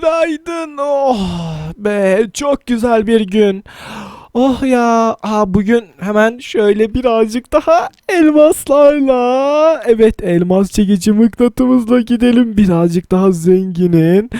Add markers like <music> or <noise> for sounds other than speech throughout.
Günaydın. Oh be çok güzel bir gün. Oh ya. Aa, bugün hemen şöyle birazcık daha elmaslarla. Evet elmas çekici mıknatımızla gidelim. Birazcık daha zenginin.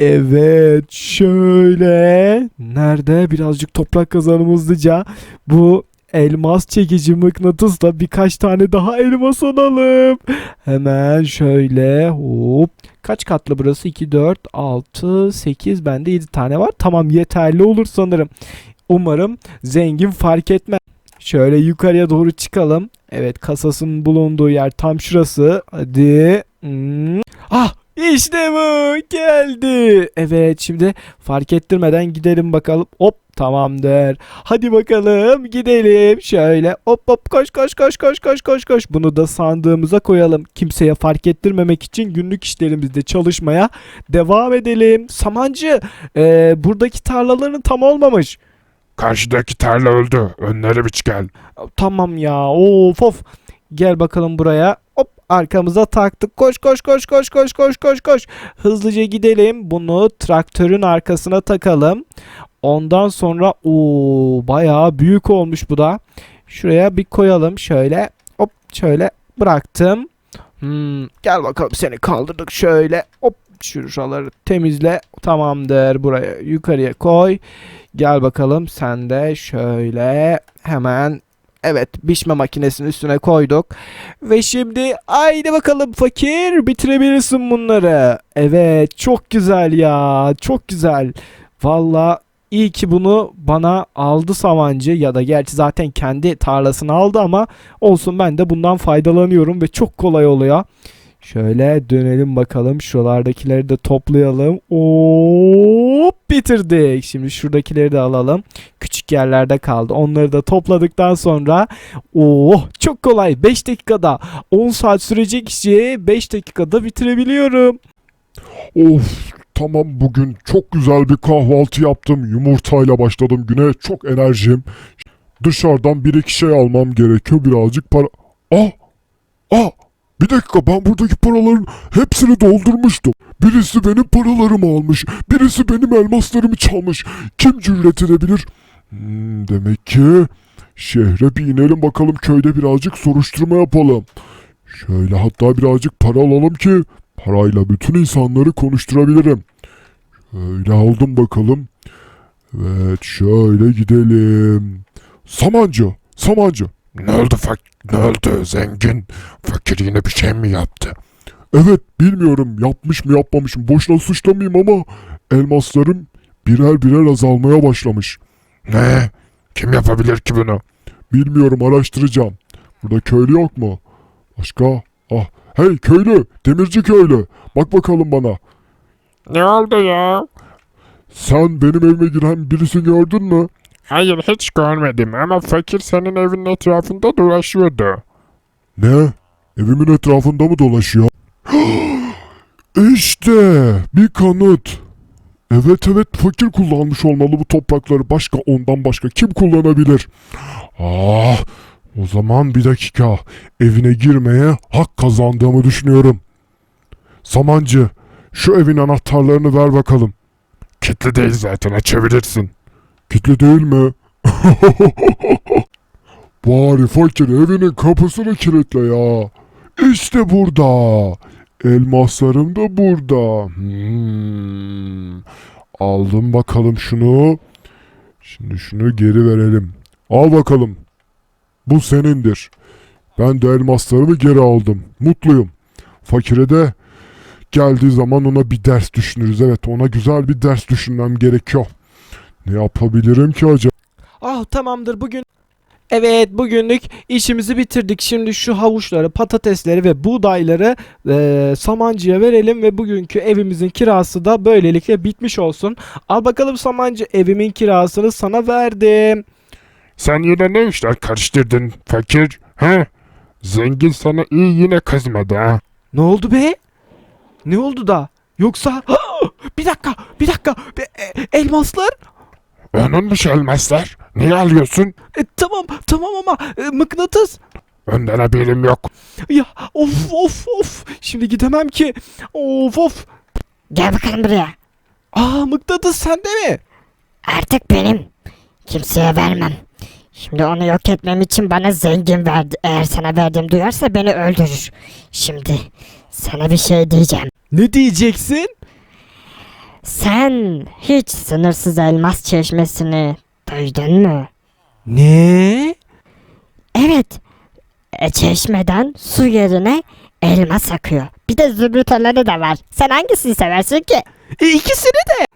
Evet şöyle. Nerede? Birazcık toprak kazanım hızlıca. Bu elmas çekici mıknatısla birkaç tane daha elmas alalım. Hemen şöyle hop. Kaç katlı burası? 2, 4, 6, 8. Bende 7 tane var. Tamam yeterli olur sanırım. Umarım zengin fark etmez. Şöyle yukarıya doğru çıkalım. Evet kasasının bulunduğu yer tam şurası. Hadi. Hmm. Ah işte bu geldi. Evet şimdi fark ettirmeden gidelim bakalım. Hop tamamdır. Hadi bakalım gidelim. Şöyle hop hop koş koş koş koş koş koş koş. Bunu da sandığımıza koyalım. Kimseye fark ettirmemek için günlük işlerimizde çalışmaya devam edelim. Samancı e, buradaki tarlaların tam olmamış. Karşıdaki tarla öldü. Önleri biç gel. Tamam ya. Of of. Gel bakalım buraya. Arkamıza taktık. Koş koş koş koş koş koş koş koş. Hızlıca gidelim. Bunu traktörün arkasına takalım. Ondan sonra o bayağı büyük olmuş bu da. Şuraya bir koyalım şöyle. Hop şöyle bıraktım. Hmm, gel bakalım seni kaldırdık şöyle. Hop şuraları temizle. Tamamdır. Buraya yukarıya koy. Gel bakalım sen de şöyle hemen evet biçme makinesinin üstüne koyduk. Ve şimdi haydi bakalım fakir bitirebilirsin bunları. Evet çok güzel ya çok güzel. Valla iyi ki bunu bana aldı Samancı ya da gerçi zaten kendi tarlasını aldı ama olsun ben de bundan faydalanıyorum ve çok kolay oluyor. Şöyle dönelim bakalım. Şuralardakileri de toplayalım. Hop bitirdik. Şimdi şuradakileri de alalım. Küçük yerlerde kaldı. Onları da topladıktan sonra oh çok kolay. 5 dakikada 10 saat sürecek işi 5 dakikada bitirebiliyorum. Of tamam bugün çok güzel bir kahvaltı yaptım. Yumurtayla başladım güne. Çok enerjim. Dışarıdan bir iki şey almam gerekiyor. Birazcık para... Ah! Ah! Bir dakika ben buradaki paraların hepsini doldurmuştum. Birisi benim paralarımı almış. Birisi benim elmaslarımı çalmış. Kim cüret edebilir? Hmm, demek ki şehre bir inelim bakalım köyde birazcık soruşturma yapalım. Şöyle hatta birazcık para alalım ki parayla bütün insanları konuşturabilirim. Şöyle aldım bakalım. Evet şöyle gidelim. Samancı, Samancı. Ne oldu fak ne oldu zengin? Fakir yine bir şey mi yaptı? Evet bilmiyorum yapmış mı yapmamış mı boşuna suçlamayayım ama elmaslarım birer birer azalmaya başlamış. Ne? Kim yapabilir ki bunu? Bilmiyorum araştıracağım. Burada köylü yok mu? Başka? Ah hey köylü demirci köylü bak bakalım bana. Ne oldu ya? Sen benim evime giren birisini gördün mü? Hayır hiç görmedim ama fakir senin evinin etrafında dolaşıyordu. Ne? Evimin etrafında mı dolaşıyor? <gasps> işte bir kanıt. Evet evet fakir kullanmış olmalı bu toprakları. Başka ondan başka kim kullanabilir? Ah o zaman bir dakika. Evine girmeye hak kazandığımı düşünüyorum. Samancı şu evin anahtarlarını ver bakalım. Kitli değil zaten açabilirsin. Kitli değil mi? <laughs> Bari fakir evinin kapısını kilitle ya. İşte burada. Elmaslarım da burada. Hmm. Aldım bakalım şunu. Şimdi şunu geri verelim. Al bakalım. Bu senindir. Ben de elmaslarımı geri aldım. Mutluyum. Fakire de geldiği zaman ona bir ders düşünürüz. Evet ona güzel bir ders düşünmem gerekiyor. Ne yapabilirim ki acaba? Ah tamamdır bugün. Evet bugünlük işimizi bitirdik. Şimdi şu havuçları, patatesleri ve buğdayları eee, Samancı'ya verelim ve bugünkü evimizin kirası da böylelikle bitmiş olsun. Al bakalım Samancı evimin kirasını sana verdim. Sen yine ne işler karıştırdın fakir? He? Zengin sana iyi yine kızmadı ha. Ne oldu be? Ne oldu da? Yoksa <gasps> bir dakika, bir dakika. Be- e- elmaslar? Onunmuş elmaslar. Niye alıyorsun? E, tamam, tamam ama e, mıknatıs. Önden haberim yok. Ya of of of. Şimdi gidemem ki. Of of. Gel bakalım buraya. Aa mıknatıs sende mi? Artık benim. Kimseye vermem. Şimdi onu yok etmem için bana zengin verdi. Eğer sana verdiğim duyarsa beni öldürür. Şimdi sana bir şey diyeceğim. Ne diyeceksin? Sen hiç sınırsız elmas çeşmesini duydun mu? Ne? Evet. E, çeşmeden su yerine elmas akıyor. Bir de zümrüt olanı da var. Sen hangisini seversin ki? E, ikisini de.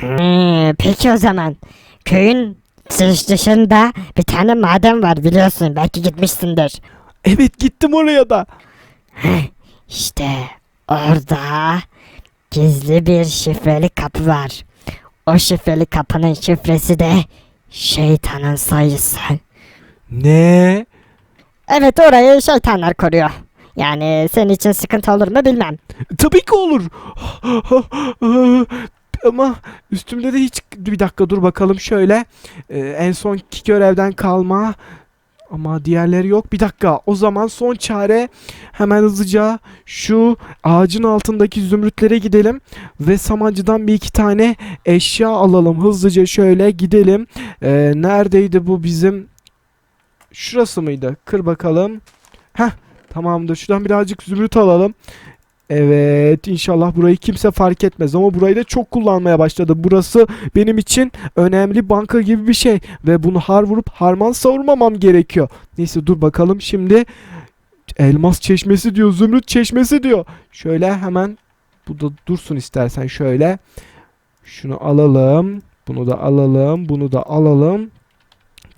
Hmm, peki o zaman. Köyün dış dışında bir tane maden var biliyorsun. Belki gitmişsindir. Evet gittim oraya da. İşte orada gizli bir şifreli kapı var. O şifreli kapının şifresi de şeytanın sayısı. Ne? Evet orayı şeytanlar koruyor. Yani senin için sıkıntı olur mu bilmem. Tabii ki olur. <laughs> Ama üstümde de hiç bir dakika dur bakalım şöyle. Ee, en son görevden kalma. Ama diğerleri yok. Bir dakika. O zaman son çare hemen hızlıca şu ağacın altındaki zümrütlere gidelim ve samancıdan bir iki tane eşya alalım. Hızlıca şöyle gidelim. Ee, neredeydi bu bizim? Şurası mıydı? Kır bakalım. Heh tamamdır. Şuradan birazcık zümrüt alalım. Evet inşallah burayı kimse fark etmez ama burayı da çok kullanmaya başladı. Burası benim için önemli banka gibi bir şey ve bunu har vurup harman savurmamam gerekiyor. Neyse dur bakalım şimdi elmas çeşmesi diyor zümrüt çeşmesi diyor. Şöyle hemen bu da dursun istersen şöyle. Şunu alalım. Bunu da alalım. Bunu da alalım.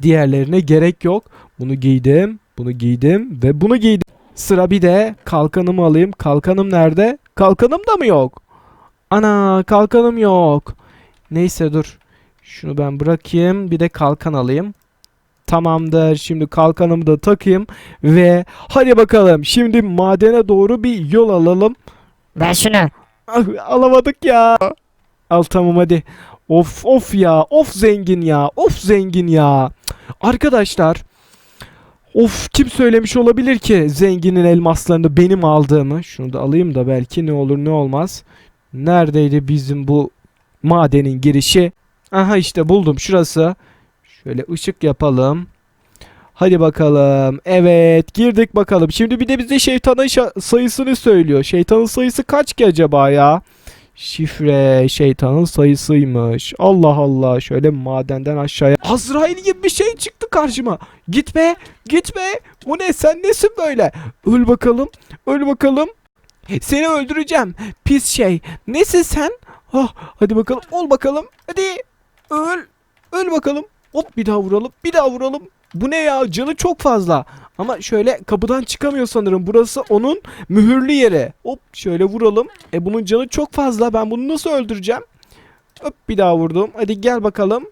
Diğerlerine gerek yok. Bunu giydim. Bunu giydim ve bunu giydim. Sıra bir de kalkanımı alayım. Kalkanım nerede? Kalkanım da mı yok? Ana kalkanım yok. Neyse dur. Şunu ben bırakayım. Bir de kalkan alayım. Tamamdır. Şimdi kalkanımı da takayım. Ve hadi bakalım. Şimdi madene doğru bir yol alalım. Ver şunu. Ah, Alamadık ya. Al tamam hadi. Of of ya. Of zengin ya. Of zengin ya. Arkadaşlar. Of kim söylemiş olabilir ki zenginin elmaslarını benim aldığımı. Şunu da alayım da belki ne olur ne olmaz. Neredeydi bizim bu madenin girişi? Aha işte buldum şurası. Şöyle ışık yapalım. Hadi bakalım. Evet girdik bakalım. Şimdi bir de bize şeytanın sayısını söylüyor. Şeytanın sayısı kaç ki acaba ya? Şifre şeytanın sayısıymış. Allah Allah. Şöyle madenden aşağıya. Azrail gibi bir şey çıktı karşıma. Gitme. Gitme. Bu ne? Sen nesin böyle? Öl bakalım. Öl bakalım. Seni öldüreceğim. Pis şey. Nesin sen? Oh, hadi bakalım. Ol bakalım. Hadi. Öl. Öl bakalım. Hop bir daha vuralım. Bir daha vuralım. Bu ne ya? Canı çok fazla. Ama şöyle kapıdan çıkamıyor sanırım. Burası onun mühürlü yeri. Hop şöyle vuralım. E bunun canı çok fazla. Ben bunu nasıl öldüreceğim? Hop bir daha vurdum. Hadi gel bakalım.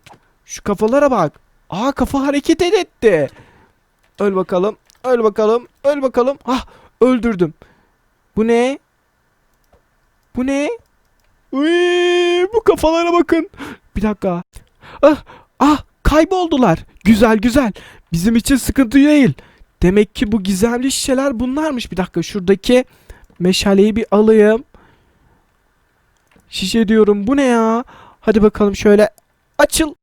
Şu kafalara bak. Aa kafa hareket etti. Öl bakalım. Öl bakalım. Öl bakalım. Ah öldürdüm. Bu ne? Bu ne? Uy, bu kafalara bakın. Bir dakika. Ah, ah kayboldular. Güzel güzel. Bizim için sıkıntı değil. Demek ki bu gizemli şişeler bunlarmış. Bir dakika şuradaki meşaleyi bir alayım. Şişe diyorum. Bu ne ya? Hadi bakalım şöyle açıl.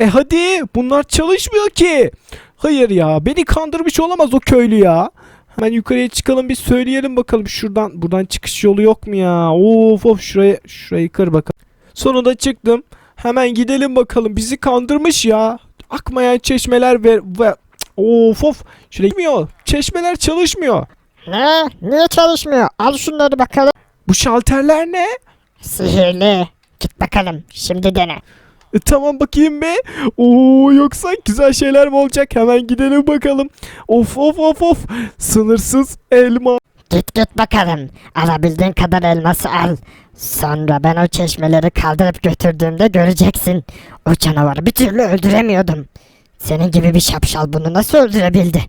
E hadi bunlar çalışmıyor ki. Hayır ya beni kandırmış olamaz o köylü ya. Hemen yukarıya çıkalım bir söyleyelim bakalım şuradan buradan çıkış yolu yok mu ya? Of of şurayı şurayı kır bakalım. Sonunda çıktım. Hemen gidelim bakalım. Bizi kandırmış ya. Akmayan çeşmeler ve, ve of of. Şuraya gitmiyor. Çeşmeler çalışmıyor. Ne? Niye çalışmıyor? Al şunları bakalım. Bu şalterler ne? Sihirli. Git bakalım. Şimdi dene. E, tamam bakayım be. Oo yoksa güzel şeyler mi olacak? Hemen gidelim bakalım. Of of of of. Sınırsız elma. Git git bakalım. Alabildiğin kadar elması al. Sonra ben o çeşmeleri kaldırıp götürdüğümde göreceksin. O canavarı bir türlü öldüremiyordum. Senin gibi bir şapşal bunu nasıl öldürebildi?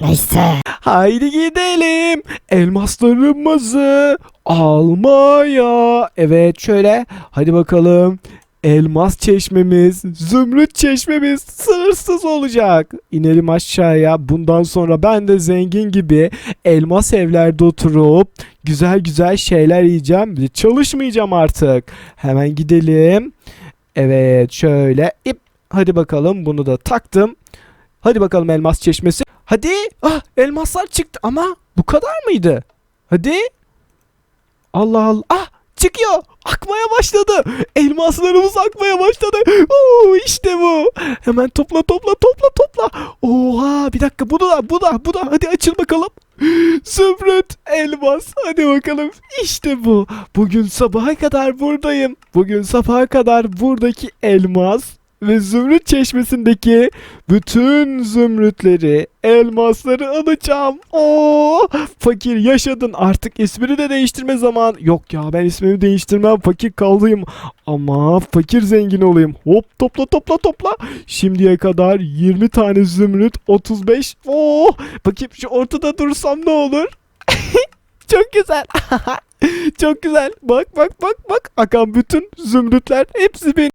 Neyse. Haydi gidelim. Elmaslarımızı almaya. Evet şöyle. Hadi bakalım. Elmas çeşmemiz, zümrüt çeşmemiz sınırsız olacak. İnelim aşağıya. Bundan sonra ben de zengin gibi elmas evlerde oturup güzel güzel şeyler yiyeceğim. Çalışmayacağım artık. Hemen gidelim. Evet şöyle ip. Hadi bakalım bunu da taktım. Hadi bakalım elmas çeşmesi. Hadi. Ah elmaslar çıktı ama bu kadar mıydı? Hadi. Allah Allah. Ah çıkıyor. Akmaya başladı. Elmaslarımız akmaya başladı. Oo, işte bu. Hemen topla topla topla topla. Oha bir dakika bu da bu da bu da hadi açıl bakalım. <gasps> Zümrüt elmas hadi bakalım işte bu. Bugün sabaha kadar buradayım. Bugün sabaha kadar buradaki elmas ve zümrüt çeşmesindeki bütün zümrütleri, elmasları alacağım. Oo, fakir yaşadın artık ismini de değiştirme zaman. Yok ya ben ismimi değiştirmem fakir kalayım. Ama fakir zengin olayım. Hop topla topla topla. Şimdiye kadar 20 tane zümrüt 35. Oo, bakayım şu ortada dursam ne olur? <laughs> Çok güzel. <laughs> Çok güzel. Bak bak bak bak. Akan bütün zümrütler hepsi benim.